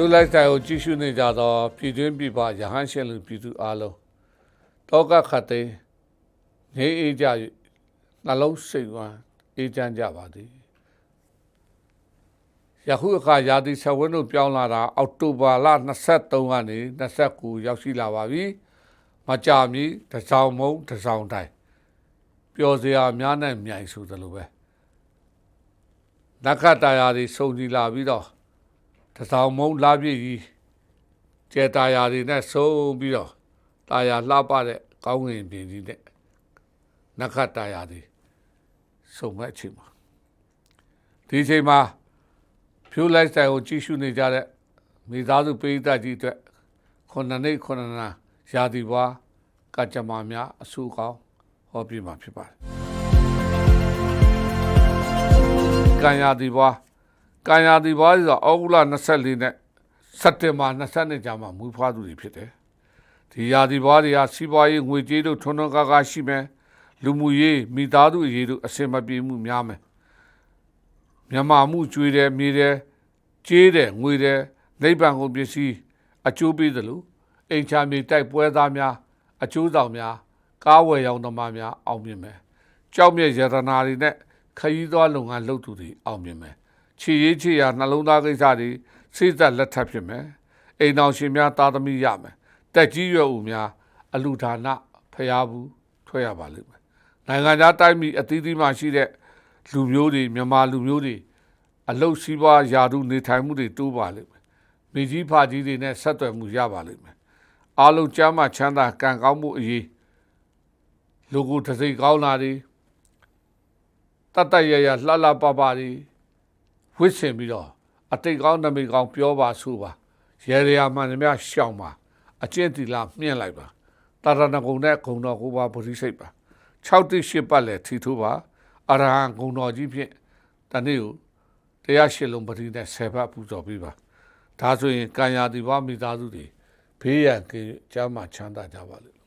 ဖြိုးလိုက်တိုင်းကိုကြည့်ရှုနေကြသောပြည်တွင်းပြည်ပရဟန်းရှင်လူပြည်သူအလုံးတောကခတ်သိမ်းနေအေးကြ၍နှလုံးစိတ်ဝမ်းအေးချမ်းကြပါသည်ယခုအခါရာသီဆက်ဝန်းတို့ပြောင်းလာတာအောက်တိုဘာလ23ကနေ29ရောက်ရှိလာပါပြီမကြာမီတစ်စောင်းမုံတစ်စောင်းတိုင်းပျော်စရာများနဲ့မြိုင်ဆိုသလိုပဲနက္ခတ္တရာတွေစုံကြည်လာပြီးတော့ တစောင်းမုံလာပြည့်ကြီးကျဲတာယာတွေနဲ့စုံပြီးတော့တာယာလှပတဲ့ကောင်းငင်ပြင်ကြီးနဲ့နက္ခတ်တာယာတွေစုံမဲ့အချိန်မှာဒီအချိန်မှာဖြိုးလိုက်ဆိုင်ကိုကြည့်ရှုနေကြတဲ့မိသားစုပိဋကကြီးအတွက်ခုနှစ်နှစ်ခုနှစ်နာရာသီပွားကကြမ္မာများအဆူကောင်းဟောပြမှာဖြစ်ပါတယ်ကံရာသီပွား ကံရာသီပွားဆိုတော့အောက်ဂုလ24နဲ့စက်တင်ဘာ22ကြာမှမူဖွားသူတွေဖြစ်တယ်။ဒီရာသီပွားတွေကစီးပွားရေးငွေကြေးတို့ထွန်းထွန်းကားကားရှိမယ်။လူမှုရေးမိသားစုရေးတို့အစင်မပြေမှုများမယ်။မြန်မာမှုကျွေးတယ်မြေတယ်ကြေးတယ်ငွေတယ်နိဗ္ဗာန်ကိုပစ္စည်းအကျိုးပေးသလိုအိမ်ချမ်းမြေတိုက်ပွဲသားများအကျိုးဆောင်များကားဝယ်ရောင်းသမားများအောင်မြင်မယ်။ကြောက်မြက်ရတနာတွေနဲ့ခရီးသွားလုပ်ငန်းလုပ်သူတွေအောင်မြင်မယ်။ ခြေရေးခြေရာနှလုံးသားကိစ္စတွေစိတ်သက်လက်ထပ်ဖြစ်မယ်အိမ်တော်ရှင်များသားသမီးရမယ်တက်ကြီးရွယ်ဦးများအလူဒါနဖျားဘူးထွက်ရပါလိမ့်မယ်နိုင်ငံသားတိုင်းပြည်အသီးသီးမှရှိတဲ့လူမျိုးတွေမြန်မာလူမျိုးတွေအလုတ်စီးပွားယာတုနေထိုင်မှုတွေတိုးပါလိမ့်မယ်မိကြီးဖကြီးတွေနဲ့ဆက်သွယ်မှုရပါလိမ့်မယ်အားလုံးကျမ်းမှချမ်းသာကံကောင်းမှုအရေးလူကိုတစ်စိတ်ကောင်းလာတွေတတ်တတ်ရရလှလှပပတွေ ဝစ်စင်ပြီးတော့အတိတ်ကောင်းနမိတ်ကောင်းပြောပါဆိုပါရေရရာမှန်သမျှရှောင်ပါအကျင့်တီလာမြင့်လိုက်ပါတာရဏဂုံနဲ့ဂုံတော်ကိုပါပရိစိတ်ပါ6တိ8ပတ်လည်းထီထိုးပါအရဟံဂုံတော်ကြီးဖြင့်တနေ့ကိုတရားရှိလုံးပတိနဲ့10ပတ်ပူဇော်ပေးပါဒါဆိုရင်ကံရာတိဘမိသားစုတွေဘေးရန်ကင်းကျမ်းမာချမ်းသာကြပါလိမ့်